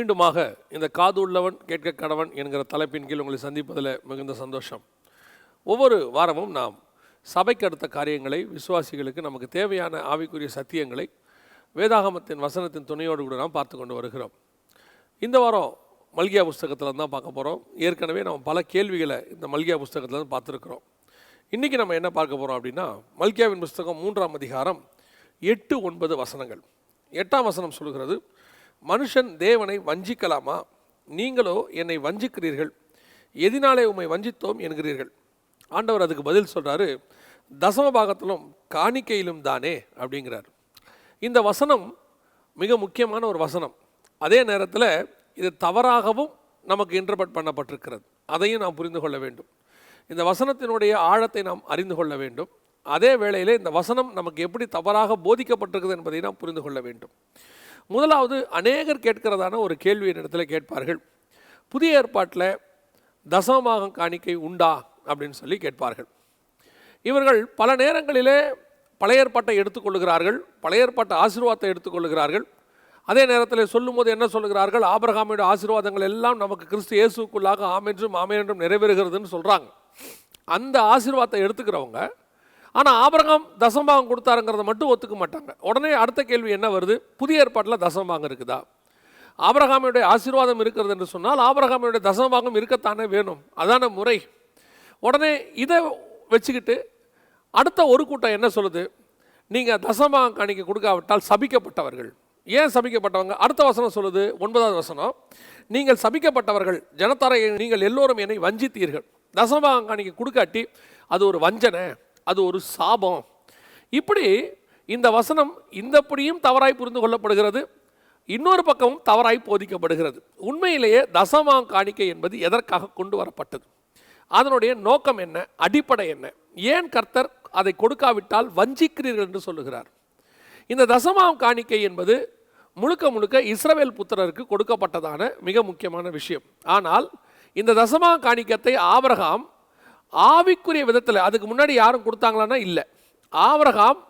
மீண்டுமாக இந்த காது உள்ளவன் கேட்க கடவன் என்கிற தலைப்பின் கீழ் உங்களை சந்திப்பதில் மிகுந்த சந்தோஷம். ஒவ்வொரு வாரமும் நாம் சபைக்கு அடுத்த காரியங்களை விசுவாசிகளுக்கு நமக்கு தேவையான ஆவிக்குரிய சத்தியங்களை வேதாகமத்தின் வசனத்தின் துணையோடு கூட நாம் பார்த்து கொண்டு வருகிறோம். இந்த வாரம் மல்கியா புஸ்தகத்தில் தான் பார்க்க போகிறோம் ஏற்கனவே நம்ம பல கேள்விகளை இந்த மல்கியா புஸ்தகத்தில் தான் பார்த்துருக்குறோம். இன்றைக்கி நம்ம என்ன பார்க்க போகிறோம் அப்படின்னா மல்கியாவின் புஸ்தகம் மூன்றாம் அதிகாரம் எட்டு ஒன்பது வசனங்கள். எட்டாம் வசனம் சொல்கிறது மனுஷன் தேவனை வஞ்சிக்கலாமா? நீங்களோ என்னை வஞ்சிக்கிறீர்கள். எதினாலே உம்மை வஞ்சித்தோம் என்கிறீர்கள். ஆண்டவர் அதுக்கு பதில் சொல்கிறாரு தசம பாகத்திலும் காணிக்கையிலும் தானே அப்படிங்கிறார். இந்த வசனம் மிக முக்கியமான ஒரு வசனம். அதே நேரத்தில் இது தவறாகவும் நமக்கு இன்டர்பட் பண்ணப்பட்டிருக்கிறது. அதையும் நாம் புரிந்து கொள்ள வேண்டும். இந்த வசனத்தினுடைய ஆழத்தை நாம் அறிந்து கொள்ள வேண்டும். அதே வேளையிலே இந்த வசனம் நமக்கு எப்படி தவறாக போதிக்கப்பட்டிருக்குது என்பதை நாம் புரிந்து கொள்ள வேண்டும். முதலாவது அநேகர் கேட்கிறதான ஒரு கேள்வி என்னிடத்தில் கேட்பார்கள். புதிய ஏற்பாட்டில் தசமாக காணிக்கை உண்டா? அப்படின்னு சொல்லி கேட்பார்கள். இவர்கள் பல நேரங்களிலே பழைய ஏற்பாட்டை எடுத்துக்கொள்கிறார்கள் பழைய ஏற்பாட்டு ஆசீர்வாதத்தை எடுத்துக்கொள்கிறார்கள் அதே நேரத்தில் சொல்லும்போது என்ன சொல்லுகிறார்கள்? ஆபரகாமியோட ஆசீர்வாதங்கள் எல்லாம் நமக்கு கிறிஸ்து இயேசுக்குள்ளாக ஆமென்றும் ஆமையென்றும் நிறைவேறுகிறதுன்னு சொல்கிறாங்க அந்த ஆசீர்வாதத்தை எடுத்துக்கிறவங்க ஆனால் ஆபரகம் தசம்பாகம் கொடுத்தாருங்கிறத மட்டும் ஒத்துக்க மாட்டாங்க. உடனே அடுத்த கேள்வி என்ன வருது? புதிய ஏற்பாட்டில் தசம்பாகம் இருக்குதா? ஆபரகாமியுடைய ஆசீர்வாதம் இருக்கிறது என்று சொன்னால் ஆபரகாமியுடைய தசம்பாகம் இருக்கத்தானே வேணும்? அதான முறை. உடனே இதை வச்சுக்கிட்டு அடுத்த ஒரு கூட்டம் என்ன சொல்லுது? நீங்கள் தசம்பாகம் காணிக்க கொடுக்காவிட்டால் சபிக்கப்பட்டவர்கள். ஏன் சபிக்கப்பட்டவங்க? அடுத்த வசனம் சொல்லுது ஒன்பதாவது வசனம். நீங்கள் சபிக்கப்பட்டவர்கள் ஜனத்தாரை நீங்கள் எல்லோரும் என்னை வஞ்சித்தீர்கள். தசம்பாகம் காணிக்க கொடுக்காட்டி அது ஒரு வஞ்சனை. அது ஒரு சாபம். இப்படி இந்த வசனம் இந்தப்படியும் தவறாய் புரிந்து கொள்ளப்படுகிறது. இன்னொரு பக்கமும் தவறாய் போதிக்கப்படுகிறது. உண்மையிலேயே தசமாம் காணிக்கை என்பது எதற்காக கொண்டு வரப்பட்டது? அதனுடைய நோக்கம் என்ன? அடிப்படை என்ன? ஏன் கர்த்தர் அதை கொடுக்காவிட்டால் வஞ்சிக்கிறீர்கள் என்று சொல்லுகிறார். இந்த தசமாம் காணிக்கை என்பது முழுக்க முழுக்க இஸ்ரவேல் புத்திரருக்கு கொடுக்கப்பட்டதான மிக முக்கியமான விஷயம். ஆனால் இந்த தசமா காணிக்கத்தை ஆபரகாம் ஆவிக்குரிய விதத்தில் அதுக்கு முன்னாடி யாரும் கொடுத்தாங்களான்னா இல்லை. ஆவரகாம்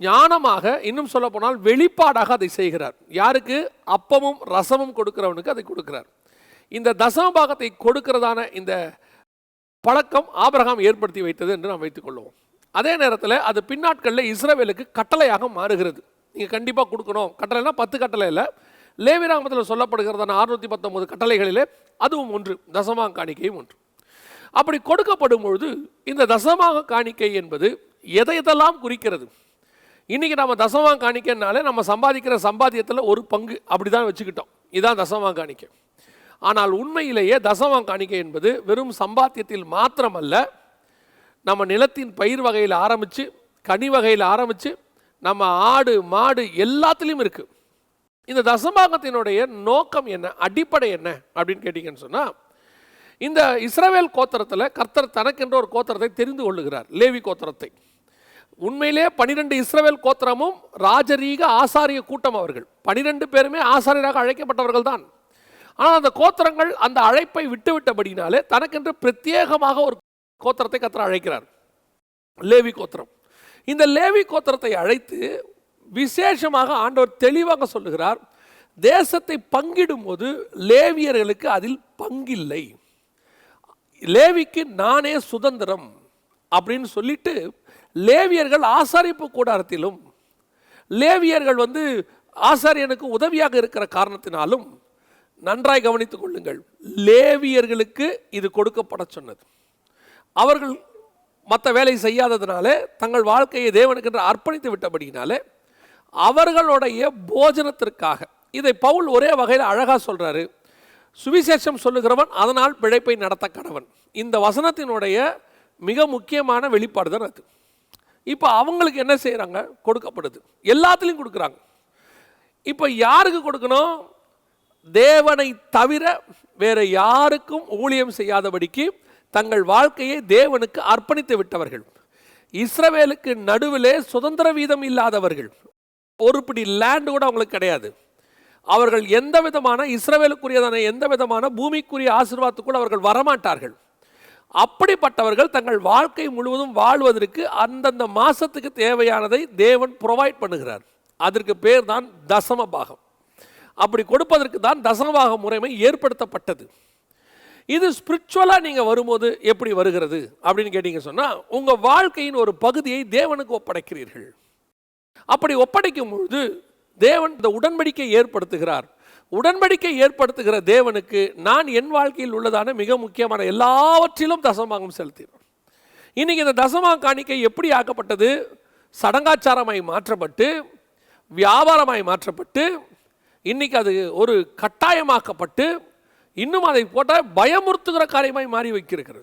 ஞானமாக இன்னும் சொல்ல போனால் வெளிப்பாடாக அதை செய்கிறார். யாருக்கு? அப்பமும் ரசமும் கொடுக்கிறவனுக்கு அதை கொடுக்கிறார். இந்த தசம பாகத்தை கொடுக்கிறதான இந்த பழக்கம் ஆபரகாம் ஏற்படுத்தி வைத்தது என்று நாம் வைத்துக்கொள்வோம் அதே நேரத்தில் அது பின்னாட்களில் இஸ்ரவேலுக்கு கட்டளையாக மாறுகிறது. நீங்கள் கண்டிப்பாக கொடுக்கணும். கட்டளைனா பத்து கட்டளை இல்லை. லேவிராமத்தில் சொல்லப்படுகிறதான அறுநூற்றி பத்தொன்பது கட்டளைகளிலே அதுவும் ஒன்று. தசமாங் காணிக்கையும் ஒன்று. அப்படி கொடுக்கப்படும் பொழுது இந்த தசமாக காணிக்கை என்பது எதை எதெல்லாம் குறிக்கிறது? இன்றைக்கி நம்ம தசமாக காணிக்கைனாலே நம்ம சம்பாதிக்கிற சம்பாத்தியத்தில் ஒரு பங்கு அப்படி தான் வச்சுக்கிட்டோம். இதுதான் தசமாக காணிக்கை. ஆனால் உண்மையிலேயே தசமாக காணிக்கை என்பது வெறும் சம்பாத்தியத்தில் மாத்திரமல்ல நம்ம நிலத்தின் பயிர் வகையில் ஆரம்பித்து கனி வகையில் ஆரம்பித்து நம்ம ஆடு மாடு எல்லாத்துலேயும் இருக்குது இந்த தசமாகத்தினுடைய நோக்கம் என்ன? அடிப்படை என்ன? அப்படின்னு கேட்டிங்கன்னு சொன்னால் இந்த இஸ்ரவேல் கோத்திரத்தில் கர்த்தர் தனக்கென்ற ஒரு கோத்திரத்தை தெரிந்து கொள்ளுகிறார். லேவி கோத்திரத்தை. உண்மையிலே பனிரெண்டு இஸ்ரவேல் கோத்திரமும் ராஜரீக ஆசாரிய கூட்டம் அவர்கள். பனிரெண்டு பேருமே ஆசாரியராக அழைக்கப்பட்டவர்கள் தான். ஆனால் அந்த கோத்திரங்கள் அந்த அழைப்பை விட்டுவிட்டபடினாலே தனக்கென்று பிரத்யேகமாக ஒரு கோத்திரத்தை கத்திர அழைக்கிறார். லேவி கோத்திரம். இந்த லேவி கோத்திரத்தை அழைத்து விசேஷமாக ஆண்டவர் தெளிவாக சொல்லுகிறார் தேசத்தை பங்கிடும்போது லேவியர்களுக்கு அதில் பங்கில்லை. லேவிக்கு நானே சுதந்திரம் அப்படின்னு சொல்லிட்டு லேவியர்கள் ஆசாரிப்பு கூடாரத்திலும் லேவியர்கள் வந்து ஆசாரியனுக்கு உதவியாக இருக்கிற காரணத்தினாலும் நன்றாய் கவனித்துக் கொள்ளுங்கள். லேவியர்களுக்கு இது கொடுக்கப்பட சொன்னது. அவர்கள் மற்ற வேலை செய்யாததுனாலே தங்கள் வாழ்க்கையை தேவனுக்கென்று அர்ப்பணித்து விட்டபடினாலே அவர்களுடைய போஜனத்திற்காக இதை பவுல் ஒரே வகையில் அழகாக சொல்கிறாரு சுவிசேஷம் சொல்லுகிறவன் அதனால் பிழைப்பை நடத்த கடவன். இந்த வசனத்தினுடைய மிக முக்கியமான வெளிப்பாடு தான் அது. இப்போ அவங்களுக்கு என்ன செய்கிறாங்க கொடுக்கப்படுது. எல்லாத்துலேயும் கொடுக்குறாங்க. இப்போ யாருக்கு கொடுக்கணும்? தேவனை தவிர வேறு யாருக்கும் ஊழியம் செய்யாதபடிக்கு தங்கள் வாழ்க்கையை தேவனுக்கு அர்ப்பணித்து விட்டவர்கள். இஸ்ரவேலுக்கு நடுவிலே சுதந்திர வீதம் இல்லாதவர்கள். ஒரு பிடி கூட அவங்களுக்கு கிடையாது. அவர்கள் எந்த விதமான இஸ்ரவேலுக்குரியதான எந்த விதமான பூமிக்குரிய ஆசிர்வாதத்துக்குள் அவர்கள் வரமாட்டார்கள். அப்படிப்பட்டவர்கள் தங்கள் வாழ்க்கை முழுவதும் வாழ்வதற்கு அந்தந்த மாதத்துக்கு தேவையானதை தேவன் ப்ரொவைட் பண்ணுகிறார். அதற்கு பேர் தான் தசம பாகம் அப்படி கொடுப்பதற்கு தான் தசமபாக முறைமை ஏற்படுத்தப்பட்டது. இது ஸ்பிரிச்சுவலாக நீங்கள் வரும்போது எப்படி வருகிறது? அப்படின்னு கேட்டீங்க சொன்னால் உங்கள் வாழ்க்கையின் ஒரு பகுதியை தேவனுக்கு ஒப்படைக்கிறீர்கள். அப்படி ஒப்படைக்கும் பொழுது தேவன் இந்த உடன்படிக்கை ஏற்படுத்துகிறார். உடன்படிக்கை ஏற்படுத்துகிற தேவனுக்கு நான் என் வாழ்க்கையில் உள்ளதான மிக முக்கியமான எல்லாவற்றிலும் தசமாகம் செலுத்தினோம். இன்றைக்கி இந்த தசமா காணிக்கை எப்படி ஆக்கப்பட்டது? சடங்காச்சாரமாய் மாற்றப்பட்டு வியாபாரமாய் மாற்றப்பட்டு இன்றைக்கி அது ஒரு கட்டாயமாக்கப்பட்டு இன்னும் அதை போட்டால் பயமுறுத்துகிற காரியமாய் மாறி வைக்கிறது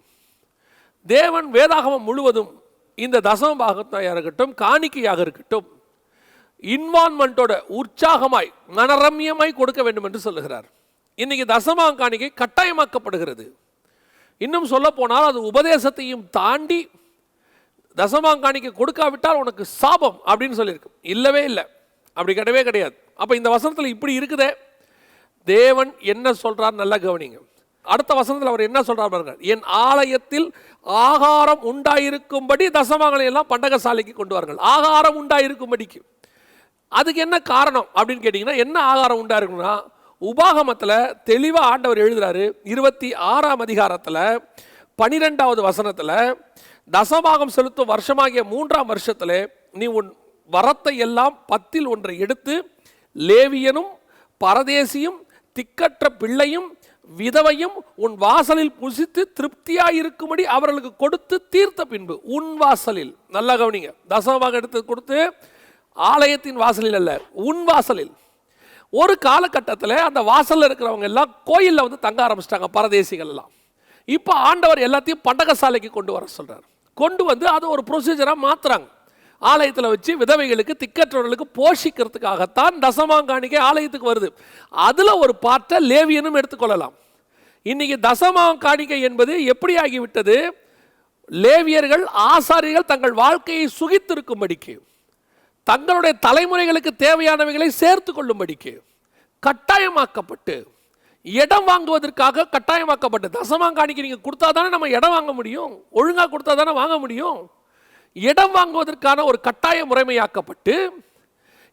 தேவன் வேதாகமம் முழுவதும் இந்த தசம பாகத்தாக இருக்கட்டும் காணிக்கையாக இருக்கட்டும் இன்வால்மெண்ட்டோட உற்சாகமாய் மனரம்யமாய் கொடுக்க வேண்டும் என்று சொல்லுகிறார். இன்னைக்கு தசமாங்காணிக்கை கட்டாயமாக்கப்படுகிறது. இன்னும் சொல்ல போனால் அது உபதேசத்தையும் தாண்டி தசமாங்காணிக்கை கொடுக்காவிட்டால் உனக்கு சாபம் அப்படின்னு சொல்லியிருக்கு. இல்லவே இல்லை. அப்படி கிடையவே கிடையாது. அப்போ இந்த வசனத்தில் இப்படி இருக்குதே. தேவன் என்ன சொல்றார் நல்லா கவனிங்க. அடுத்த வசனத்தில் அவர் என்ன சொல்கிறார் பாருங்க என் ஆலயத்தில் ஆகாரம் உண்டாயிருக்கும்படி தசமாங்களை எல்லாம் பண்டகசாலைக்கு கொண்டு வார்கள் ஆகாரம் உண்டாயிருக்கும்படிக்கு. அதுக்கு என்ன காரணம் அப்படின்னு கேட்டிங்கன்னா என்ன ஆகாரம் உண்டாயிருக்குன்னா உபாகமத்தில் தெளிவாக ஆண்டவர் எழுதுறாரு. இருபத்தி ஆறாம் அதிகாரத்தில் பனிரெண்டாவது வசனத்தில் தசபாகம் செலுத்தும் வருஷமாகிய மூன்றாம் வருஷத்தில் நீ உன் வரத்தை எல்லாம் பத்தில் ஒன்றை எடுத்து லேவியனும் பரதேசியும் திக்கற்ற பிள்ளையும் விதவையும் உன் வாசலில் புசித்து திருப்தியாயிருக்கும்படி அவர்களுக்கு கொடுத்து தீர்த்த பின்பு உன் வாசலில். நல்லா கவனிங்க. தசமாக எடுத்து கொடுத்து ஆலயத்தின் வாசலில் அல்ல உன் வாசலில். ஒரு காலகட்டத்தில் அந்த வாசலில் இருக்கிறவங்க எல்லாம் கோயிலில் வந்து தங்க ஆரம்பிச்சிட்டாங்க பரதேசிகள் எல்லாம். இப்போ ஆண்டவர் எல்லாத்தையும் பண்டகசாலைக்கு கொண்டு வர சொல்கிறார் கொண்டு வந்து அது ஒரு ப்ரொசீஜராக மாற்றுறாங்க ஆலயத்தில் வச்சு விதவைகளுக்கு திக்கற்றவர்களுக்கு போஷிக்கிறதுக்காகத்தான் தசமாங்காணிக்கை ஆலயத்துக்கு வருது. அதில் ஒரு பார்ட்டை லேவியனும் எடுத்துக்கொள்ளலாம் இன்றைக்கி தசமாம் காணிக்கை என்பது எப்படி ஆகிவிட்டது? லேவியர்கள் ஆசாரியர்கள் தங்கள் வாழ்க்கையை சுகித்திருக்கும்படிக்கு. தங்களுடைய தலைமுறைகளுக்கு தேவையானவைகளை சேர்த்து கொள்ளும்படிக்கு கட்டாயமாக்கப்பட்டு இடம் வாங்குவதற்காக கட்டாயமாக்கப்பட்டு தசமாங்காணிக்கு நீங்கள் கொடுத்தா தானே நம்ம இடம் வாங்க முடியும்? ஒழுங்காக கொடுத்தா தானே வாங்க முடியும்? இடம் வாங்குவதற்கான ஒரு கட்டாய முறைமையாக்கப்பட்டு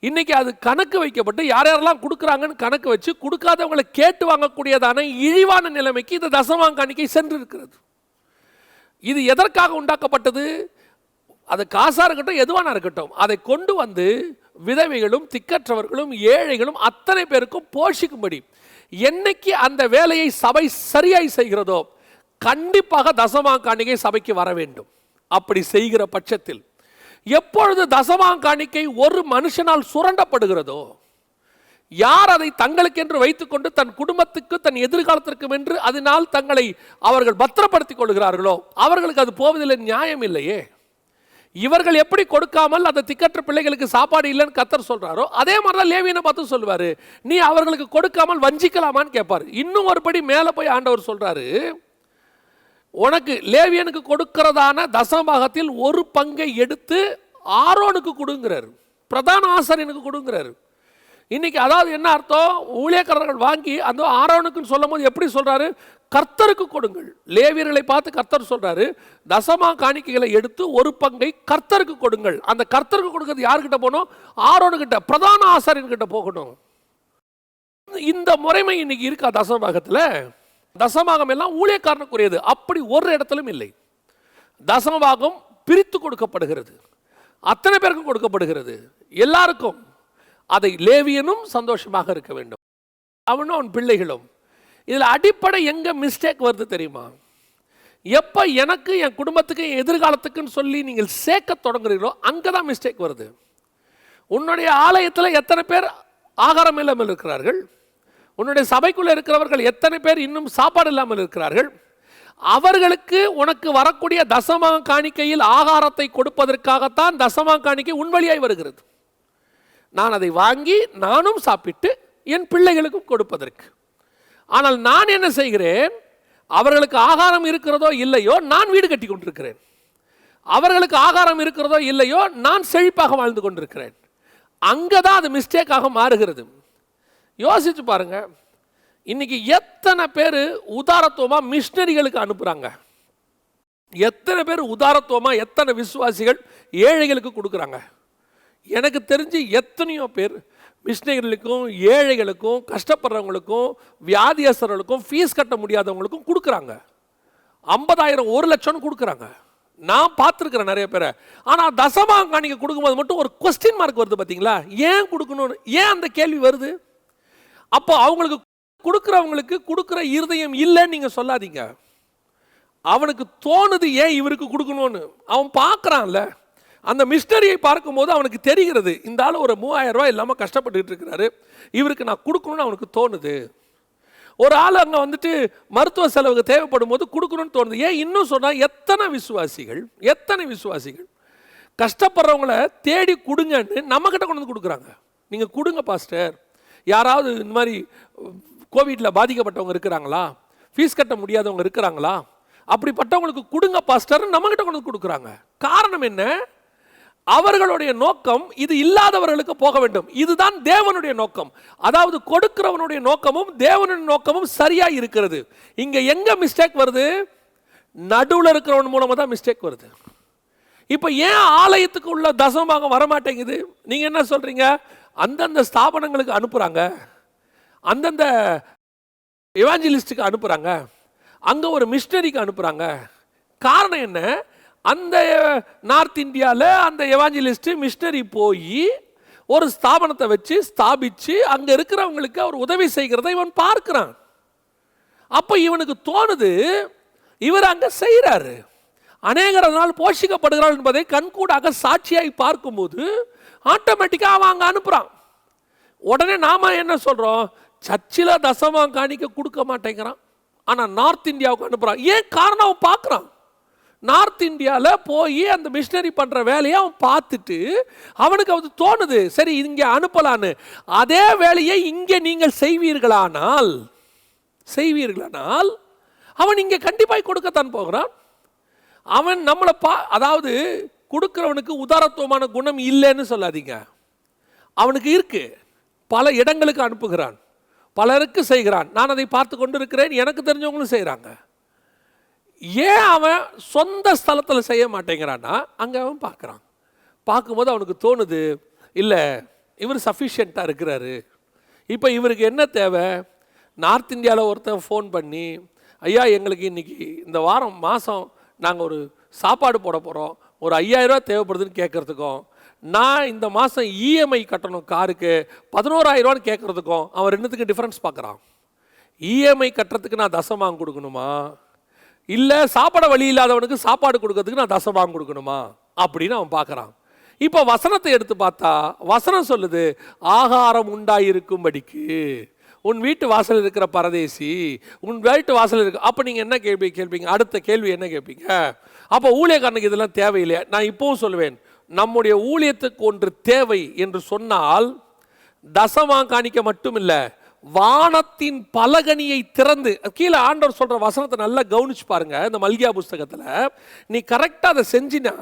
இன்றைக்கி அது கணக்கு வைக்கப்பட்டு யார் யாரெல்லாம் கொடுக்குறாங்கன்னு கணக்கு வச்சு கொடுக்காதவங்களை கேட்டு வாங்கக்கூடியதான இழிவான நிலைமைக்கு இந்த தசமாங்காணிக்கை சென்று இருக்கிறது இது எதற்காக உண்டாக்கப்பட்டது? அது காசாக இருக்கட்டும் எதுவான இருக்கட்டும் அதை கொண்டு வந்து விதவைகளும் திக்கற்றவர்களும் ஏழைகளும் அத்தனை பேருக்கும் போஷிக்கும்படி என்னைக்கு அந்த வேலையை சபை சரியாய் செய்கிறதோ கண்டிப்பாக தசமாங்காணிக்கை சபைக்கு வர வேண்டும். அப்படி செய்கிற பட்சத்தில் எப்பொழுது தசமாங்காணிக்கை ஒரு மனுஷனால் சுரண்டப்படுகிறதோ யார் அதை தங்களுக்கென்று வைத்துக்கொண்டு தன் குடும்பத்துக்கு தன் எதிர்காலத்திற்கும் என்று அதனால் தங்களை அவர்கள் பத்திரப்படுத்திக் கொள்கிறார்களோ அவர்களுக்கு அது போவதில்லை நியாயம் இல்லையே. இவர்கள் எப்படி கொடுக்காமல் அந்த திக்கற்ற பிள்ளைகளுக்கு சாப்பாடு இல்லைன்னு கத்தர் சொல்கிறாரோ அதே மாதிரி தான் லேவியனை பார்த்து சொல்லுவார். நீ அவர்களுக்கு கொடுக்காமல் வஞ்சிக்கலாமான்னு கேட்பாரு. இன்னும் ஒருபடி மேலே போய் ஆண்டவர் சொல்றாரு உனக்கு லேவியனுக்கு கொடுக்கிறதான தசமபாகத்தில் ஒரு பங்கை எடுத்து ஆரோனுக்கு கொடுங்கிறார். பிரதான ஆசாரியனுக்கு கொடுங்கிறார். இன்னைக்கு அதாவது என்ன அர்த்தம்? ஊழியக்காரர்கள் வாங்கி அந்த ஆரோனுக்குன்னு சொல்லும் போது எப்படி சொல்கிறாரு கர்த்தருக்கு கொடுங்கள். லேவியர்களை பார்த்து கர்த்தர் சொல்றாரு தசமா காணிக்கைகளை எடுத்து ஒரு பங்கை கர்த்தருக்கு கொடுங்கள். அந்த கர்த்தருக்கு கொடுக்கறது யார்கிட்ட போகணும்? ஆரோனுக்கிட்ட பிரதான ஆசாரியன்கிட்ட போகணும். இந்த முறைமை இன்னைக்கு இருக்கா தசமபாகத்தில் தசமாகம் எல்லாம் ஊழியக்காரனுக்குரியது. அப்படி ஒரு இடத்திலும் இல்லை. தசமபாகம் பிரித்து கொடுக்கப்படுகிறது. அத்தனை பேருக்கும் கொடுக்கப்படுகிறது. எல்லாருக்கும். அதை லேவியனும் சந்தோஷமாக இருக்க வேண்டும். அவனும் அவன் பிள்ளைகளும். இதில் அடிப்படை எங்கே மிஸ்டேக் வருது தெரியுமா? எப்போ எனக்கு என் குடும்பத்துக்கு என் எதிர்காலத்துக்குன்னு சொல்லி நீங்கள் சேர்க்க தொடங்குறீங்களோ அங்கே தான் மிஸ்டேக் வருது. உன்னுடைய ஆலயத்தில் எத்தனை பேர் ஆகாரம் இல்லாமல் இருக்கிறார்கள்? உன்னுடைய சபைக்குள்ளே இருக்கிறவர்கள் எத்தனை பேர் இன்னும் சாப்பாடு இல்லாமல் இருக்கிறார்கள்? அவர்களுக்கு உனக்கு வரக்கூடிய தசமா காணிக்கையில் ஆகாரத்தை கொடுப்பதற்காகத்தான் தசமா காணிக்கை உன் வழியாய் வருகிறது. நான் அதை வாங்கி நானும் சாப்பிட்டு என் பிள்ளைகளுக்கும் கொடுப்பதற்கு. ஆனால் நான் என்ன செய்கிறேன்? அவர்களுக்கு ஆகாரம் இருக்கிறதோ இல்லையோ நான் வீடு கட்டி கொண்டிருக்கிறேன். அவர்களுக்கு ஆகாரம் இருக்கிறதோ இல்லையோ நான் செழிப்பாக வாழ்ந்து கொண்டிருக்கிறேன். அங்கே தான் அது மிஸ்டேக்காக மாறுகிறது. யோசிச்சு பாருங்க. இன்னைக்கு எத்தனை பேர் உதாரத்துவமாக மிஷினரிகளுக்கு அனுப்புகிறாங்க எத்தனை பேர் உதாரத்துவமாக எத்தனை விசுவாசிகள் ஏழைகளுக்கு கொடுக்குறாங்க? எனக்கு தெரிஞ்சு எத்தனையோ பேர் மிஷினரிகளுக்கும் ஏழைகளுக்கும் கஷ்டப்படுறவங்களுக்கும் வியாதியஸ்தர்களுக்கும் ஃபீஸ் கட்ட முடியாதவங்களுக்கும் கொடுக்குறாங்க. ஐம்பதாயிரம் ஒரு லட்சம்னு கொடுக்குறாங்க. நான் பார்த்துருக்குறேன் நிறைய பேரை. ஆனால் தசமாங்காணிக்கு கொடுக்கும்போது மட்டும் ஒரு கொஸ்டின் மார்க் வருது பார்த்தீங்களா ஏன் கொடுக்கணும்னு? ஏன் அந்த கேள்வி வருது? அப்போ அவங்களுக்கு கொடுக்குறவங்களுக்கு கொடுக்குற இருதயம் இல்லைன்னு நீங்கள் சொல்லாதீங்க. அவனுக்கு தோணுது ஏன் இவருக்கு கொடுக்கணும்னு. அவன் பார்க்குறான்ல. அந்த மிஸ்டரியை பார்க்கும்போது அவனுக்கு தெரிகிறது இந்த ஆள் ஒரு மூவாயிரம் ரூபாய் இல்லாமல் கஷ்டப்பட்டுட்டு இருக்கிறாரு இவருக்கு நான் கொடுக்கணும்னு அவனுக்கு தோணுது. ஒரு ஆள் அங்கே வந்துட்டு மருத்துவ செலவுக்கு தேவைப்படும் போது கொடுக்கணும்னு தோணுது. ஏன் இன்னும் சொன்னால் எத்தனை விசுவாசிகள் எத்தனை விசுவாசிகள் கஷ்டப்படுறவங்கள தேடி கொடுங்கன்னு நம்மக்கிட்ட கொண்டு வந்து கொடுக்குறாங்க. நீங்கள் கொடுங்க பாஸ்டர். யாராவது இந்த மாதிரி கோவிட்டில் பாதிக்கப்பட்டவங்க இருக்கிறாங்களா? ஃபீஸ் கட்ட முடியாதவங்க இருக்கிறாங்களா? அப்படிப்பட்டவங்களுக்கு கொடுங்க பாஸ்டர் நம்மக்கிட்ட கொண்டு வந்து கொடுக்குறாங்க. காரணம் என்ன? அவர்களுடைய நோக்கம் இது இல்லாதவர்களுக்கு போக வேண்டும். இதுதான் தேவனுடைய நோக்கம். அதாவது கொடுக்கிறவனுடைய நோக்கமும் தேவனுடைய நோக்கமும் சரியா இருக்கிறது. இங்க எங்க மிஸ்டேக் வருது? நடுவில் இருக்கிறவன் மூலமாக தான் மிஸ்டேக் வருது. இப்போ ஏன் ஆலயத்துக்கு உள்ள தசமாக வரமாட்டேங்குது? நீங்கள் என்ன சொல்கிறீங்க அந்தந்த ஸ்தாபனங்களுக்கு அனுப்புகிறாங்க அந்தந்த எவாஞ்சலிஸ்டுக்கு அனுப்புகிறாங்க அங்கே ஒரு மிஷினரிக்கு அனுப்புகிறாங்க காரணம் என்ன? அந்த நார்த் இந்தியாவில் அந்த எவாஞ்சலிஸ்ட்டு மிஷினரி போய் ஒரு ஸ்தாபனத்தை வச்சு ஸ்தாபித்து அங்கே இருக்கிறவங்களுக்கு அவர் உதவி செய்கிறத இவன் பார்க்கிறான். அப்போ இவனுக்கு தோணுது இவர் அங்கே செய்கிறாரு அநேகர் அதனால் போஷிக்கப்படுகிறார் என்பதை கண்கூடாக சாட்சியாய் பார்க்கும்போது ஆட்டோமேட்டிக்காக அவன் அங்கே அனுப்புகிறான் உடனே நாம் என்ன சொல்கிறோம் சர்ச்சில் தசமம் காணிக்க கொடுக்க மாட்டேங்கிறான். ஆனால் நார்த் இந்தியாவுக்கு அனுப்புகிறான் ஏன் காரணம் அவன் பார்க்குறான்? நார்த் இந்தியாவில் போய் அந்த மிஷினரி பண்ணுற வேலையை அவன் பார்த்துட்டு அவனுக்கு அது தோணுது. சரி இங்கே அனுப்பலான்னு. அதே வேலையை இங்கே நீங்கள் செய்வீர்களானால் செய்வீர்களானால் அவன் இங்கே கண்டிப்பாக கொடுக்கத்தான் போகிறான். அவன் நம்மளை பா அதாவது கொடுக்குறவனுக்கு உதாரத்துவமான குணம் இல்லைன்னு சொல்லாதீங்க. அவனுக்கு இருக்கு. பல இடங்களுக்கு அனுப்புகிறான். பலருக்கு செய்கிறான். நான் அதை பார்த்து கொண்டு இருக்கிறேன் எனக்கு தெரிஞ்சவங்களும் செய்கிறாங்க ஏன் அவன் சொந்த ஸ்தலத்தில் செய்ய மாட்டேங்கிறான்னா அங்கே அவன் பார்க்குறான். பார்க்கும்போது அவனுக்கு தோணுது இல்லை இவர் சஃபிஷியண்ட்டாக இருக்கிறாரு. இப்போ இவருக்கு என்ன தேவை? நார்த் இந்தியாவில் ஒருத்தன் ஃபோன் பண்ணி ஐயா எங்களுக்கு இன்னைக்கு இந்த வாரம் மாதம் நாங்கள் ஒரு சாப்பாடு போட போகிறோம் ஒரு ஐயாயிரரூவா தேவைப்படுதுன்னு கேட்குறதுக்கும் நான் இந்த மாதம் இஎம்ஐ கட்டணும் காருக்கு பதினோராயிரரூவான்னு கேட்குறதுக்கும் அவன் ரெண்டுத்துக்கு டிஃப்ரென்ஸ் பார்க்குறான். இஎம்ஐ கட்டுறதுக்கு நான் தசமாங்க கொடுக்கணுமா? இல்லை சாப்பிட வழி இல்லாதவனுக்கு சாப்பாடு கொடுக்கறதுக்கு நான் தசமாங்க கொடுக்கணுமா? அப்படின்னு அவன் பார்க்குறான். இப்போ வசனத்தை எடுத்து பார்த்தா வசனம் சொல்லுது ஆகாரம் உண்டாயிருக்கும்படிக்கு. உன் வீட்டு வாசல் இருக்கிற பரதேசி உன் வீட்டு வாசல் இருக்கு அப்போ நீங்கள் என்ன கேள்வி கேட்பீங்க அடுத்த கேள்வி என்ன கேட்பீங்க அப்போ ஊழியக்காரனுக்கு இதெல்லாம் தேவையில்லையா? நான் இப்போவும் சொல்லுவேன் நம்முடைய ஊழியத்துக்கு ஒன்று தேவை என்று சொன்னால் தசமா காணிக்க மட்டும் இல்லை வானத்தின் பலகனியை திறந்து கீழே ஆண்டவர் சொல்ற வசனத்தை நல்லா கவனிச்சு பாருங்க இந்த மல்கியா புஸ்தகத்தில். நீ கரெக்டாக அதை செஞ்சினா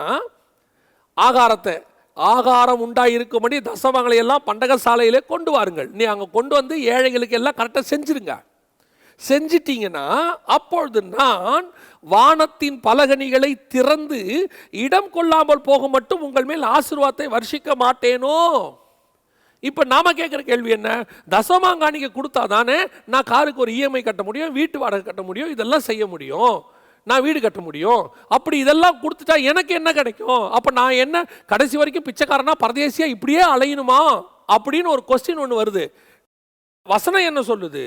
ஆகாரத்தை ஆகாரம் உண்டாயிருக்கும்படி தசமங்களை எல்லாம் பண்டக சாலையிலே கொண்டு வாருங்கள். நீ அங்கே கொண்டு வந்து ஏழைகளுக்கு எல்லாம் கரெக்டாக செஞ்சிருங்க. செஞ்சிட்டீங்கன்னா அப்பொழுது நான் வானத்தின் பலகனிகளை திறந்து இடம் கொள்ளாமல் போக மட்டும் உங்கள் மேல் ஆசிர்வாதத்தை வர்ஷிக்க மாட்டேனோ? இப்போ நாம் கேட்குற கேள்வி என்ன? தசமாங்காணிக்க கொடுத்தா தானே நான் காருக்கு ஒரு இஎம்ஐ கட்ட முடியும் வீட்டு வாடகை கட்ட முடியும் இதெல்லாம் செய்ய முடியும். நான் வீடு கட்ட முடியும். அப்படி இதெல்லாம் கொடுத்துட்டா எனக்கு என்ன கிடைக்கும்? அப்போ நான் என்ன கடைசி வரைக்கும் பிச்சைக்காரனா பரதேசியாக இப்படியே அலையணுமா? அப்படின்னு ஒரு கொஸ்டின் ஒன்று வருது. வசனம் என்ன சொல்லுது?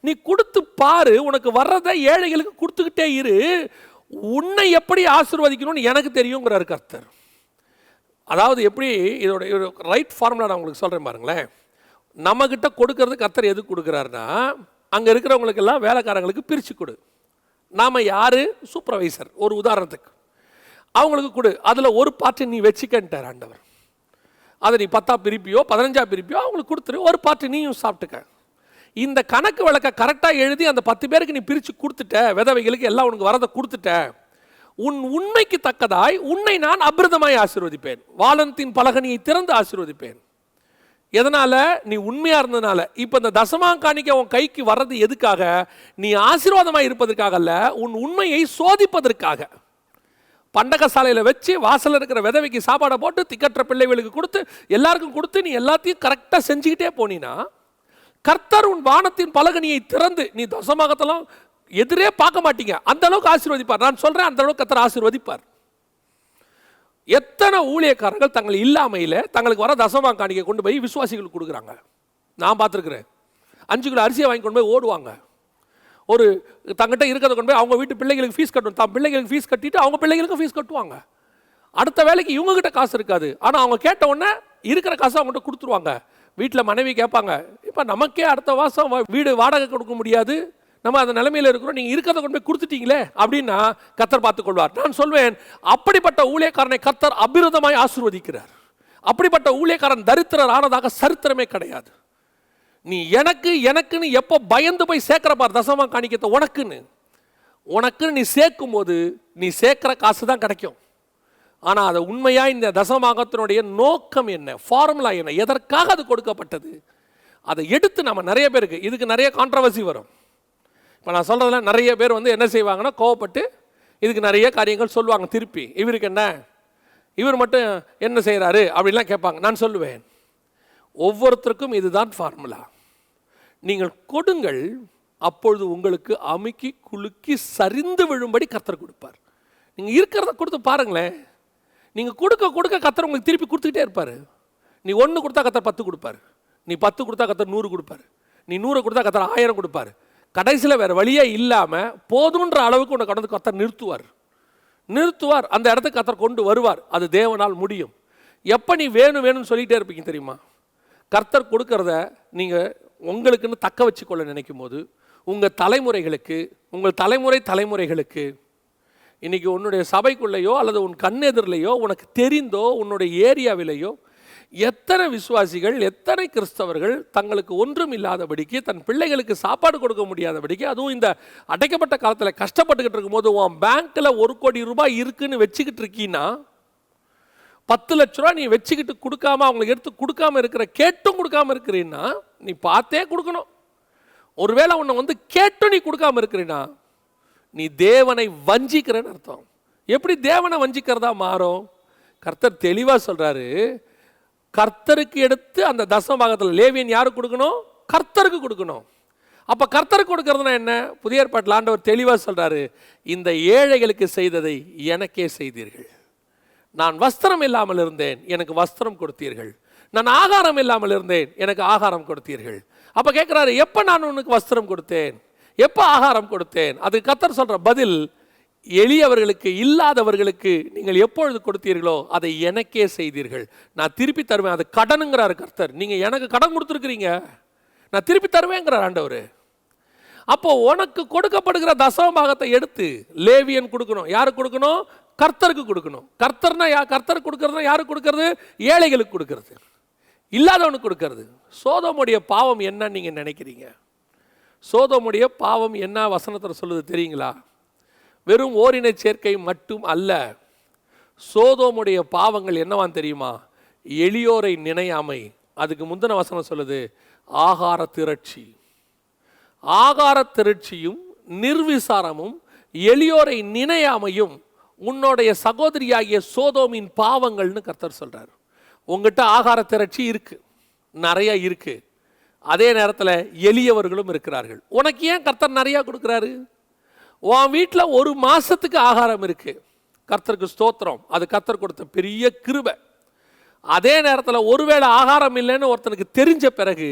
நீ கொடுத்து பாரு உனக்கு வர்றதை ஏழைகளுக்கு கொடுத்துக்கிட்டே இரு. உன்னை எப்படி ஆசிர்வதிக்கணும்னு எனக்கு தெரியுங்கிறார் கர்த்தர். அதாவது எப்படி இதோட ரைட் ஃபார்முலா நான் உங்களுக்கு சொல்கிறேன் பாருங்களேன். நம்மக்கிட்ட கொடுக்கறது கத்தர் எது கொடுக்குறாருன்னா அங்கே இருக்கிறவங்களுக்கெல்லாம் வேலைக்காரங்களுக்கு பிரித்து கொடு. நாம் யார்? சூப்பர்வைசர் ஒரு உதாரணத்துக்கு. அவங்களுக்கு கொடு. அதில் ஒரு பாட்டு நீ வச்சுக்கன்ட்டார் ஆண்டவர். அதை நீ பத்தா பிரிப்பியோ பதினஞ்சா பிரிப்பியோ அவங்களுக்கு கொடுத்துரு. ஒரு பாட்டு நீயும் சாப்பிட்டுக்க. இந்த கணக்கு வழக்கை கரெக்டாக எழுதி அந்த பத்து பேருக்கு நீ பிரித்து கொடுத்துட்ட. விதவைகளுக்கு எல்லாம் உனக்கு வரதை கொடுத்துட்ட. உன் உண்மைக்கு தக்கதாய் உன்னை நான் அபிரதமாய் ஆசீர்வதிப்பேன். வாலந்தின் பலகனியை திறந்து ஆசீர்வதிப்பேன். எதனால்? நீ உண்மையாக இருந்ததுனால. இப்போ இந்த தசமாங்காணிக்க உன் கைக்கு வர்றது எதுக்காக? நீ ஆசீர்வாதமாக இருப்பதற்காக அல்ல உன் உண்மையை சோதிப்பதற்காக. பண்டக சாலையில் வச்சு வாசலில் இருக்கிற விதவைக்கு சாப்பாடை போட்டு திக்கற்ற பிள்ளைகளுக்கு கொடுத்து எல்லாருக்கும் கொடுத்து நீ எல்லாத்தையும் கரெக்டாக செஞ்சுக்கிட்டே போனீன்னா கர்த்தர் உன் வானத்தின் பலகனியை திறந்து நீ தசமாகத்தெல்லாம் எதிரே பார்க்க மாட்டீங்க. அந்த அளவுக்கு ஆசீர்வதிப்பார். நான் சொல்றேன் அந்த அளவுக்கு கத்தர் ஆசீர்வதிப்பார். எத்தனை ஊழியக்காரர்கள் தங்கள் இல்லாமையில் தங்களுக்கு வர தசமா காணிக்கை கொண்டு போய் விசுவாசிகளுக்கு கொடுக்குறாங்க. நான் பார்த்துருக்குறேன். அஞ்சு கிலோ அரிசியை வாங்கி கொண்டு போய் ஓடுவாங்க. ஒரு தங்கிட்ட இருக்கிறத கொண்டு போய் அவங்க வீட்டு பிள்ளைகளுக்கு ஃபீஸ் கட்டணும். தான் பிள்ளைகளுக்கு ஃபீஸ் கட்டிட்டு அவங்க பிள்ளைகளுக்கும் ஃபீஸ் கட்டுவாங்க. அடுத்த வேலைக்கு இவங்க கிட்ட காசு இருக்காது. ஆனால் அவங்க கேட்ட உடனே இருக்கிற காசை அவங்ககிட்ட கொடுத்துருவாங்க. வீட்டில் மனைவி கேட்பாங்க இப்போ நமக்கே அடுத்த மாதம் வீடு வாடகை கொடுக்க முடியாது. நம்ம அந்த நிலைமையில் இருக்கிறோம். நீங்கள் இருக்கிறத கொண்டு போய் கொடுத்துட்டீங்களே அப்படின்னா கத்தர் பார்த்துக்கொள்வார் நான் சொல்வேன் அப்படிப்பட்ட ஊழியக்காரனை கத்தர் அபிரதமாய் ஆசிர்வதிக்கிறார். அப்படிப்பட்ட ஊழியக்காரன் தரித்திரர் ஆனதாக சரித்திரமே கிடையாது. நீ எனக்கு எனக்குன்னு எப்போ பயந்து போய் சேர்க்குறப்பார் தசமாக தசமா காணிக்கத்தை உனக்குன்னு. உனக்குன்னு நீ சேர்க்கும் போது நீ சேர்க்குற காசு தான் கிடைக்கும். ஆனால் அதை உண்மையாக இந்த தசமாகத்தினுடைய நோக்கம் என்ன? ஃபார்முலா என்ன? எதற்காக அது கொடுக்கப்பட்டது? அதை எடுத்து நம்ம நிறைய பேருக்கு இதுக்கு நிறைய கான்ட்ரவர்சி வரும். இப்போ நான் சொல்கிறதுல நிறைய பேர் வந்து என்ன செய்வாங்கன்னா கோவப்பட்டு இதுக்கு நிறைய காரியங்கள் சொல்லுவாங்க திருப்பி. இவருக்கு என்ன? இவர் மட்டும் என்ன செய்கிறாரு அப்படின்லாம் கேட்பாங்க. நான் சொல்லுவேன். ஒவ்வொருத்தருக்கும் இதுதான் ஃபார்முலா நீங்கள் கொடுங்கள் அப்பொழுது உங்களுக்கு அமுக்கி குலுக்கி சரிந்து விழும்படி கத்தர் கொடுப்பார். நீங்கள் இருக்கிறத கொடுத்து பாருங்களேன். நீங்கள் கொடுக்க கொடுக்க கத்தர் உங்களுக்கு திருப்பி கொடுத்துக்கிட்டே இருப்பார். நீ ஒன்று கொடுத்தா கத்தர் பத்து கொடுப்பாரு. நீ பத்து கொடுத்தா கத்தர் நூறு கொடுப்பாரு. நீ நூறு கொடுத்தா கத்தர் ஆயிரம் கொடுப்பாரு. கடைசியில் வேறு வழியே இல்லாமல் போதுன்ற அளவுக்கு உன்னை கடந்து கத்தர் நிறுத்துவார். நிறுத்துவார். அந்த இடத்துக்கு கத்தர் கொண்டு வருவார். அது தேவனால் முடியும். எப்போ நீ வேணும் வேணும்னு சொல்லிகிட்டே இருப்பீங்க தெரியுமா? கர்த்தர் கொடுக்கறத நீங்கள் உங்களுக்குன்னு தக்க வச்சுக்கொள்ள நினைக்கும் போது உங்கள் தலைமுறைகளுக்கு உங்கள் தலைமுறை தலைமுறைகளுக்கு இன்றைக்கி உன்னுடைய சபைக்குள்ளேயோ அல்லது உன் கண்ணெதிரிலேயோ உனக்கு தெரிந்தோ உன்னுடைய ஏரியாவிலேயோ எத்தனை விசுவாசிகள் எத்தனை கிறிஸ்தவர்கள் தங்களுக்கு ஒன்றும் இல்லாதபடிக்கு தன் பிள்ளைகளுக்கு சாப்பாடு கொடுக்க முடியாதபடிக்கு அதுவும் இந்த அடைக்கப்பட்ட காலத்தில் கஷ்டப்பட்டுக்கிட்டு இருக்கும்போது உன் பேங்க்கில் ஒரு கோடி ரூபாய் இருக்குன்னு வச்சுக்கிட்டு இருக்கீன்னா பத்து லட்ச ரூபா நீ வச்சுக்கிட்டு கொடுக்காம அவங்களுக்கு எடுத்து கொடுக்காம இருக்கிற கேட்டும் கொடுக்காம இருக்கிறீன்னா நீ பார்த்தே கொடுக்கணும். ஒருவேளை உன்னை வந்து கேட்டும் நீ கொடுக்காம இருக்கிறீன்னா நீ தேவனை வஞ்சிக்கிறேன்னு அர்த்தம். எப்படி தேவனை வஞ்சிக்கிறதா மாறும்? கர்த்தர் தெளிவாக சொல்கிறாரு கர்த்தருக்கு எடுத்து அந்த தசம பாகத்தில் லேவியன் யாருக்கு கொடுக்கணும்? கர்த்தருக்கு கொடுக்கணும். அப்போ கர்த்தருக்கு கொடுக்கறதுனா என்ன? புதிய ஏற்பாட்டில் ஆண்டவர் தெளிவாக சொல்கிறாரு இந்த ஏழைகளுக்கு செய்ததை எனக்கே செய்தீர்கள். நான் வஸ்திரம் இல்லாமல் இருந்தேன் எனக்கு வஸ்திரம் கொடுத்தீர்கள். நான் ஆகாரம் இல்லாமல் இருந்தேன் எனக்கு ஆகாரம் கொடுத்தீர்கள். அப்போ கேட்குறாரு எப்போ நான் உனக்கு வஸ்திரம் கொடுத்தேன்? எப்போ ஆகாரம் கொடுத்தேன்? அது கத்தர் சொல்கிற பதில் எளியவர்களுக்கு இல்லாதவர்களுக்கு நீங்கள் எப்பொழுது கொடுத்தீர்களோ அதை எனக்கே செய்தீர்கள். நான் திருப்பி தருவேன் அது கடனுங்கிறார் கர்த்தர். நீங்கள் எனக்கு கடன் கொடுத்துருக்குறீங்க. நான் திருப்பி தருவேங்கிறார் ஆண்டவர். அப்போ உனக்கு கொடுக்கப்படுகிற தசமபாகத்தை எடுத்து லேவியன் கொடுக்கணும். யாருக்கு கொடுக்கணும்? கர்த்தருக்கு கொடுக்கணும். கர்த்தர்னா யா கர்த்தர் கொடுக்கறதுனா யாருக்கு கொடுக்கறது? ஏழைகளுக்கு கொடுக்கறது. இல்லாதவனுக்கு கொடுக்கறது. சோதமுடைய பாவம் என்னன்னு நீங்கள் நினைக்கிறீங்க. சோதமுடைய பாவம் என்ன? வசனத்தில் சொல்லுது தெரியுங்களா? வெறும் ஓரின சேர்க்கை மட்டும் அல்ல. சோதோமுடைய பாவங்கள் என்னவான் தெரியுமா? எளியோரை நினையாமை. அதுக்கு முந்தின வசனம் சொல்லுது ஆகார திரட்சி. ஆகார திரட்சியும் நிர்விசாரமும் எளியோரை நினையாமையும் உன்னுடைய சகோதரியாகிய சோதோமின் பாவங்கள்னு கர்த்தர் சொல்கிறார் உங்ககிட்ட ஆகார திரட்சி இருக்குது நிறைய இருக்குது அதே நேரத்தில் எளியவர்களும் இருக்கிறார்கள். உனக்கு ஏன் கர்த்தர் நிறையா கொடுக்குறாரு? உன் வீட்டில் ஒரு மாதத்துக்கு ஆகாரம் இருக்குது கர்த்தருக்கு ஸ்தோத்திரம். அது கர்த்தர் கொடுத்த பெரிய கிருபை. அதே நேரத்தில் ஒருவேளை ஆகாரம் இல்லைன்னு ஒருத்தனுக்கு தெரிஞ்ச பிறகு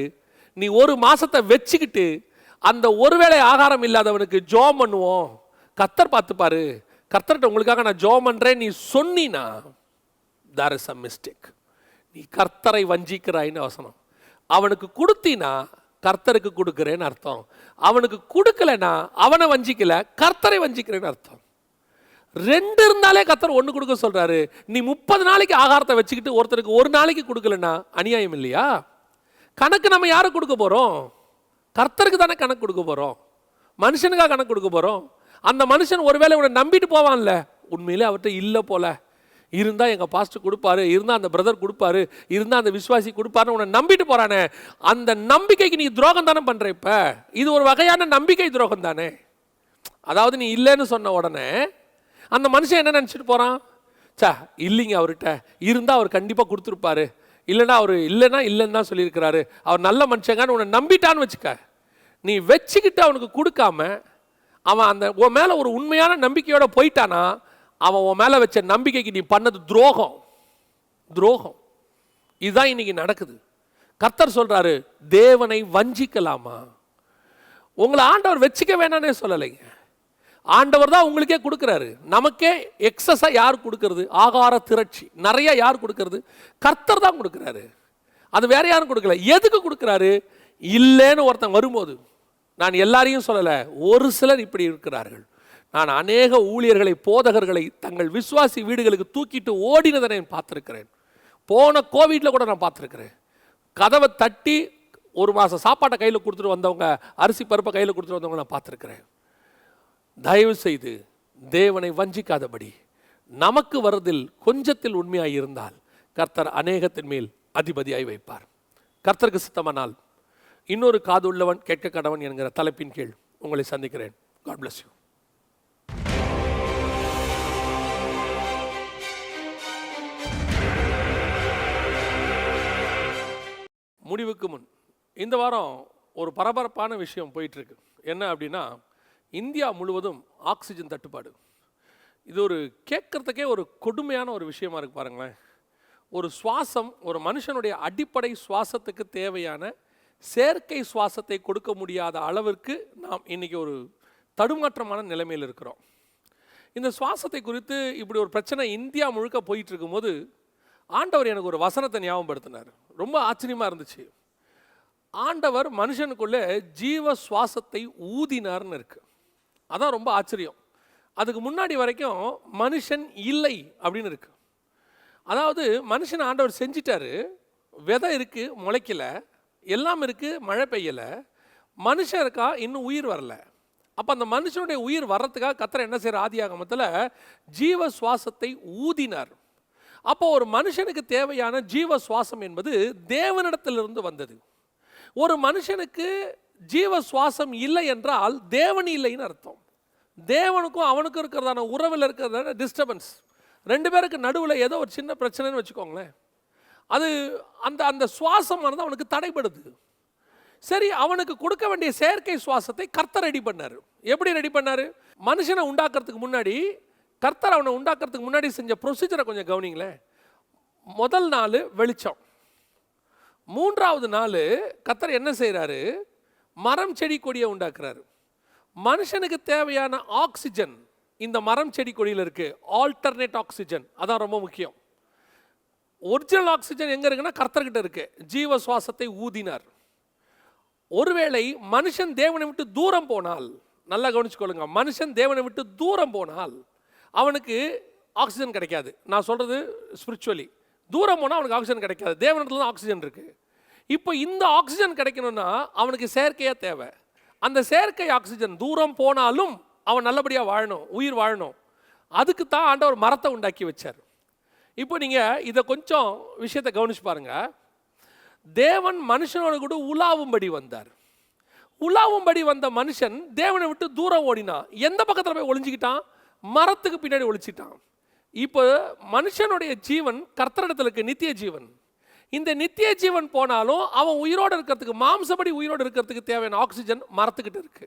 நீ ஒரு மாதத்தை வச்சுக்கிட்டு அந்த ஒருவேளை ஆகாரம் இல்லாதவனுக்கு ஜோம் பண்ணுவோம். கத்தர் பார்த்துப்பாரு. கர்த்தர்கிட்ட உங்களுக்காக நான் ஜோம் பண்ணுறேன் நீ சொன்னினா தார் இஸ் அ மிஸ்டேக் நீ கர்த்தரை வஞ்சிக்கிறாயின்னு அவசனம் அவனுக்கு கொடுத்தினா கர்த்தருக்கு கொடுக்குறேன்னு அர்த்தம். அவனுக்கு கொடுக்கலனா அவனை வஞ்சிக்கல கர்த்தரை வஞ்சிக்கிறேன்னு அர்த்தம். ரெண்டு இருந்தாலே கர்த்தர் ஒன்று கொடுக்க சொல்கிறாரு நீ முப்பது நாளைக்கு ஆகாரத்தை வச்சுக்கிட்டு ஒருத்தருக்கு ஒரு நாளைக்கு கொடுக்கலனா அநியாயம் இல்லையா? கணக்கு நம்ம யாருக்கு கொடுக்க போகிறோம் கர்த்தருக்கு தானே கணக்கு கொடுக்க போகிறோம் மனுஷனுக்காக கணக்கு கொடுக்க போகிறோம் அந்த மனுஷன் ஒருவேளை உன்னை நம்பிட்டு போவான்ல. உண்மையிலே அவர்கிட்ட இல்லை போல. இருந்தால் எங்கள் பாஸ்டர் கொடுப்பாரு இருந்தால் அந்த பிரதர் கொடுப்பாரு இருந்தால் அந்த விஸ்வாசி கொடுப்பாருன்னு உன்னை நம்பிட்டு போகிறானே அந்த நம்பிக்கைக்கு நீ துரோகம் தானே பண்ணுற இப்போ? இது ஒரு வகையான நம்பிக்கை துரோகம் தானே. அதாவது நீ இல்லைன்னு சொன்ன உடனே அந்த மனுஷன் என்ன நினச்சிட்டு போகிறான் சா இல்லைங்க அவர்கிட்ட. இருந்தால் அவர் கண்டிப்பாக கொடுத்துருப்பாரு. இல்லைன்னா அவர் இல்லைன்னா இல்லைன்னு தான் சொல்லியிருக்கிறாரு. அவர் நல்ல மனுஷங்கன்னு உன்னை நம்பிட்டான்னு வச்சுக்க. நீ வச்சுக்கிட்டு அவனுக்கு கொடுக்காம அவன் அந்த உன் மேலே ஒரு உண்மையான நம்பிக்கையோடு போயிட்டானா அவன் உன் மேலே வச்ச நம்பிக்கைக்கு நீ பண்ணது துரோகம். துரோகம். இதுதான் இன்னைக்கு நடக்குது. கர்த்தர் சொல்கிறாரு தேவனை வஞ்சிக்கலாமா? உங்களை ஆண்டவர் வச்சுக்க வேணானே சொல்லலைங்க. ஆண்டவர் தான் உங்களுக்கே கொடுக்குறாரு. நமக்கே எக்ஸஸாக யார் கொடுக்கறது? ஆகார திரட்சி. நிறைய யார் கொடுக்கறது? கர்த்தர் தான் கொடுக்குறாரு. அது வேற யாரும் கொடுக்கல. எதுக்கு கொடுக்குறாரு? இல்லைன்னு ஒருத்தன் வரும்போது. நான் எல்லாரையும் சொல்லலை. ஒரு சிலர் இப்படி இருக்கிறார்கள். நான் அநேக ஊழியர்களை போதகர்களை தங்கள் விசுவாசி வீடுகளுக்கு தூக்கிட்டு ஓடினதை நான் பார்த்துருக்கிறேன். போன கோவிட்ல கூட நான் பார்த்துருக்கிறேன். கதவை தட்டி ஒரு மாதம் சாப்பாட்டை கையில் கொடுத்துட்டு வந்தவங்க அரிசி பருப்பை கையில் கொடுத்துட்டு வந்தவங்க நான் பார்த்துருக்கிறேன். தயவு செய்து தேவனை வஞ்சிக்காதபடி நமக்கு வரதில் கொஞ்சத்தில் உண்மையாக இருந்தால் கர்த்தர் அநேகத்தின் மேல் அதிபதியாய் வைப்பார். கர்த்தருக்கு சித்தமானால் இன்னொரு காது உள்ளவன் கேட்க கடவன் என்கிற தலைப்பின் கீழ் உங்களை சந்திக்கிறேன். காட் பிளஸ் யூ முடிவுக்கு முன். இந்த வாரம் ஒரு பரபரப்பான விஷயம் போயிட்டுருக்கு. என்ன அப்படின்னா இந்தியா முழுவதும் ஆக்சிஜன் தட்டுப்பாடு. இது ஒரு கேட்குறதுக்கே ஒரு கொடுமையான ஒரு விஷயமா இருக்கு பாருங்களேன். ஒரு சுவாசம் ஒரு மனுஷனுடைய அடிப்படை சுவாசத்துக்கு தேவையான செயற்கை சுவாசத்தை கொடுக்க முடியாத அளவிற்கு நாம் இன்னைக்கு ஒரு தடுமாற்றமான நிலைமையில் இருக்கிறோம். இந்த சுவாசத்தை குறித்து இப்படி ஒரு பிரச்சனை இந்தியா முழுக்க போயிட்டு இருக்கும்போது ஆண்டவர் எனக்கு ஒரு வசனத்தை ஞாபகப்படுத்தினார். ரொம்ப ஆச்சரியமாக இருந்துச்சு. ஆண்டவர் மனுஷனுக்குள்ளே ஜீவ சுவாசத்தை ஊதினார்னு இருக்குது அதான் ரொம்ப ஆச்சரியம். அதுக்கு முன்னாடி வரைக்கும் மனுஷன் இல்லை அப்படின்னு இருக்கு. அதாவது மனுஷன் ஆண்டவர் செஞ்சிட்டாரு. விதை இருக்குது முளைக்கல. எல்லாம் இருக்குது மழை பெய்யலை. மனுஷன் இருக்கா இன்னும் உயிர் வரல. அப்போ அந்த மனுஷனுடைய உயிர் வர்றதுக்காக கத்திர என்ன செய்யற ஆதியாகமத்தில் ஜீவ சுவாசத்தை ஊதினார். அப்போ ஒரு மனுஷனுக்கு தேவையான ஜீவ சுவாசம் என்பது தேவனிடத்திலிருந்து வந்தது. ஒரு மனுஷனுக்கு ஜீவ சுவாசம் இல்லை என்றால் தேவன் இல்லைன்னு அர்த்தம். தேவனுக்கும் அவனுக்கும் இருக்கிறதான உறவில் இருக்கிறதான டிஸ்டர்பன்ஸ் ரெண்டு பேருக்கு நடுவில் ஏதோ ஒரு சின்ன பிரச்சனைன்னு வச்சுக்கோங்களேன். அது அந்த அந்த சுவாசமானது அவனுக்கு தடைப்படுது சரி அவனுக்கு கொடுக்க வேண்டிய செயற்கை சுவாசத்தை கர்த்தர் ரெடி பண்ணார். எப்படி ரெடி பண்ணார்? மனுஷனை உண்டாக்குறதுக்கு முன்னாடி கர்த்தர் அவனை உண்டாக்குறதுக்கு முன்னாடி செஞ்ச ப்ரொசீஜரை கொஞ்சம் கவனிங்களேன். முதல் நாள் வெளிச்சம். மூன்றாவது நாள் கர்த்தர் என்ன செய்கிறாரு மரம் செடி கொடியை உண்டாக்குறாரு. மனுஷனுக்கு தேவையான ஆக்சிஜன் இந்த மரம் செடி கொடியில் இருக்கு. ஆல்டர்னேட் ஆக்சிஜன் அதான் ரொம்ப முக்கியம். ஒரிஜினல் ஆக்சிஜன் எங்கே இருக்குன்னா கர்த்தர்கிட்ட இருக்கு. ஜீவ சுவாசத்தை ஊதினார். ஒருவேளை மனுஷன் தேவனை விட்டு தூரம் போனால் நல்லா கவனிச்சுக்கொள்ளுங்க. மனுஷன் தேவனை விட்டு தூரம் போனால் அவனுக்கு ஆக்சிஜன் கிடைக்காது. நான் சொல்கிறது ஸ்பிரிச்சுவலி தூரம் போனால் அவனுக்கு ஆக்சிஜன் கிடைக்காது. தேவனத்தில் தான் ஆக்சிஜன் இருக்குது இப்போ இந்த ஆக்சிஜன் கிடைக்கணும்னா அவனுக்கு செயற்கையாக தேவை. அந்த செயற்கை ஆக்சிஜன் தூரம் போனாலும் அவன் நல்லபடியாக வாழணும் உயிர் வாழணும். அதுக்கு தான் ஆண்டவர் மரத்தை உண்டாக்கி வச்சார். இப்போ நீங்கள் இதை கொஞ்சம் விஷயத்தை கவனிச்சு பாருங்கள் தேவன் மனுஷனோட கூட உலாவும்படி வந்தார். உலாவும்படி வந்த மனுஷன் தேவனை விட்டு தூரம் ஓடினான். எந்த பக்கத்தில் போய் ஒளிஞ்சுக்கிட்டான்? மரத்துக்கு பின்னாடி ஒழிச்சிட்டான் இப்போ மனுஷனுடைய ஜீவன் கர்த்தரிடத்தில் இருக்கு நித்திய ஜீவன். இந்த நித்திய ஜீவன் போனாலும் அவன் உயிரோடு இருக்கிறதுக்கு மாம்சப்படி உயிரோடு இருக்கிறதுக்கு தேவையான ஆக்சிஜன் மரத்துக்கிட்ட இருக்கு.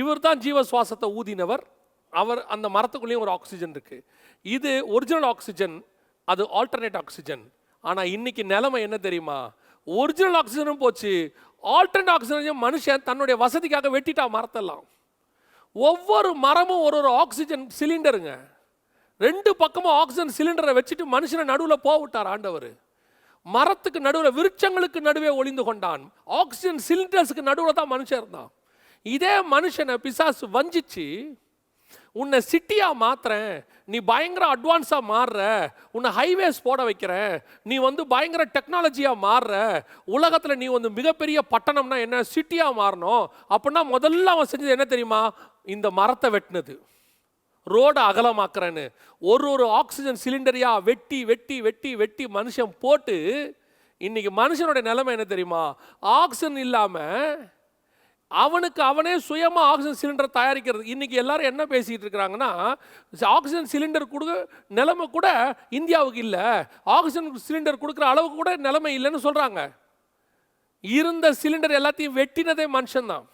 இவர் தான் ஜீவ சுவாசத்தை ஊதினவர். அவர் அந்த மரத்துக்குள்ளேயும் ஒரு ஆக்சிஜன் இருக்கு. இது ஒரிஜினல் ஆக்சிஜன் அது ஆல்டர்னேட் ஆக்சிஜன். ஆனால் இன்னைக்கு நிலைமை என்ன தெரியுமா? ஒரிஜினல் ஆக்சிஜனும் போச்சு. ஆல்டர்னேட் ஆக்சிஜனையும் மனுஷன் தன்னுடைய வசதிக்காக வெட்டிட்டான் மரத்தெல்லாம். ஒவ்வொரு மரமும் ஒரு ஒரு ஆக்சிஜன் சிலிண்டருங்க ரெண்டு பக்கமும் ஆக்சிஜன் சிலிண்டரை வச்சுட்டு மனுஷனை நடுவில் போவிட்டார் ஆண்டவர். மரத்துக்கு நடுவில் விருட்சங்களுக்கு நடுவே ஒளிந்து கொண்டான். ஆக்சிஜன் சிலிண்டர்ஸுக்கு நடுவில் தான் மனுஷன் இருந்தான். இதே மனுஷனை பிசாசு வஞ்சிச்சு. உன்னை சிட்டியாக மாத்துறேன். நீ பயங்கர அட்வான்ஸாக மாறுற. உன்னை ஹைவேஸ் போட வைக்கிறேன். நீ வந்து பயங்கர டெக்னாலஜியாக மாறுற. உலகத்தில் நீ வந்து மிகப்பெரிய பட்டணம்னா என்ன? சிட்டியாக மாறணும். அப்படின்னா முதல்ல அவன் செஞ்சது என்ன தெரியுமா? இந்த மரத்தை வெட்டினது. ரோடை அகலமாக்குறேன்னு ஒரு ஒரு ஆக்சிஜன் சிலிண்டரையாக வெட்டி வெட்டி வெட்டி வெட்டி மனுஷன் போட்டு இன்னைக்கு மனுஷனோட நிலைமை என்ன தெரியுமா? ஆக்சிஜன் இல்லாமல் அவனுக்கு அவனே சுயமாக ஆக்சிஜன் சிலிண்டர் தயாரிக்கிறது. இன்றைக்கி எல்லாரும் என்ன பேசிகிட்டு இருக்கிறாங்கன்னா ஆக்சிஜன் சிலிண்டர் கொடுக்க நிலைமை கூட இந்தியாவுக்கு இல்லை. ஆக்சிஜன் சிலிண்டர் கொடுக்குற அளவுக்கு கூட நிலைமை இல்லைன்னு சொல்கிறாங்க இருந்த சிலிண்டர் எல்லாத்தையும் வெட்டினதே மனுஷன்தான்.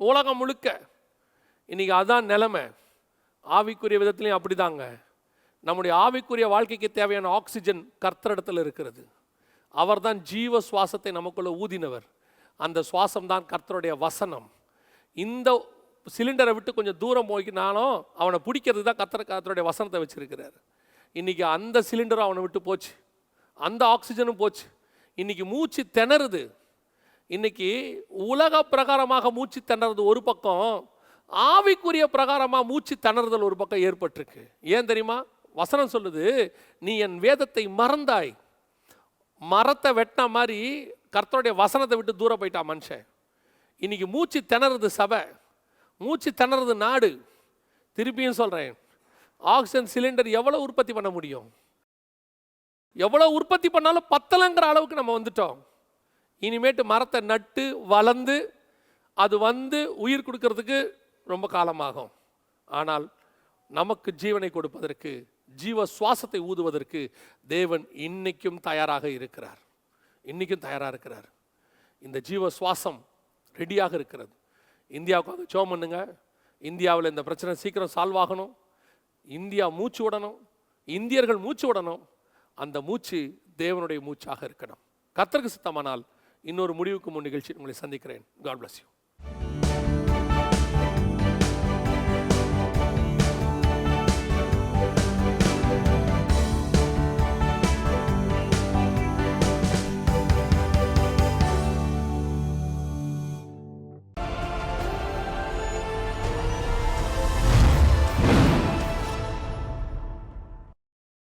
உலகம் முழுக்க. இன்றைக்கி அதுதான் நிலமை. ஆவிக்குரிய விதத்துலையும் அப்படிதாங்க. நம்முடைய ஆவிக்குரிய வாழ்க்கைக்கு தேவையான ஆக்சிஜன் கர்த்தரிடத்தில் இருக்கிறது. அவர்தான் ஜீவ சுவாசத்தை நமக்குள்ளே ஊதினவர். அந்த சுவாசம் தான் கர்த்தருடைய வசனம். இந்த சிலிண்டரை விட்டு கொஞ்சம் தூரம் போய்க்கினாலும் அவனை பிடிக்கிறது தான் கத்தர் கத்தருடைய வசனத்தை வச்சுருக்கிறார். இன்றைக்கி அந்த சிலிண்டரும் அவனை விட்டு போச்சு. அந்த ஆக்சிஜனும் போச்சு. இன்றைக்கி மூச்சு திணறுது. இன்றைக்கி உலக பிரகாரமாக மூச்சு திணறது ஒரு பக்கம் ஆவிக்குரிய பிரகாரமாக மூச்சு திணறுதல் ஒரு பக்கம் ஏற்பட்டிருக்கு. ஏன் தெரியுமா? வசனம் சொல்லுது நீ என் வேதத்தை மறந்தாய். மரத்தை வெட்டின மாதிரி கர்த்தருடைய வசனத்தை விட்டு தூரம் போயிட்டான் மனுஷன். இன்னைக்கு மூச்சு திணறுது சபை. மூச்சு திணறது நாடு. திருப்பியும் சொல்கிறேன் ஆக்சிஜன் சிலிண்டர் எவ்வளோ உற்பத்தி பண்ண முடியும்? எவ்வளோ உற்பத்தி பண்ணாலும் பத்தலைங்கிற அளவுக்கு நம்ம வந்துட்டோம். இனிமேட்டு மரத்தை நட்டு வளர்ந்து அது வந்து உயிர் கொடுக்கறதுக்கு ரொம்ப காலமாகும். ஆனால் நமக்கு ஜீவனை கொடுப்பதற்கு ஜீவ சுவாசத்தை ஊதுவதற்கு தேவன் இன்னைக்கும் தயாராக இருக்கிறார். இன்னைக்கும் தயாராக இருக்கிறார். இந்த ஜீவ சுவாசம் ரெடியாக இருக்கிறது. இந்தியாவுக்காக சோ பண்ணுங்க. இந்தியாவில் இந்த பிரச்சனை சீக்கிரம் சால்வ் ஆகணும். இந்தியா மூச்சு விடணும். இந்தியர்கள் மூச்சு விடணும். அந்த மூச்சு தேவனுடைய மூச்சாக இருக்கணும். கத்தருக்கு சித்தமானால் இன்னொரு முடிவுக்கு முன் நிகழ்ச்சி உங்களை சந்திக்கிறேன். God bless you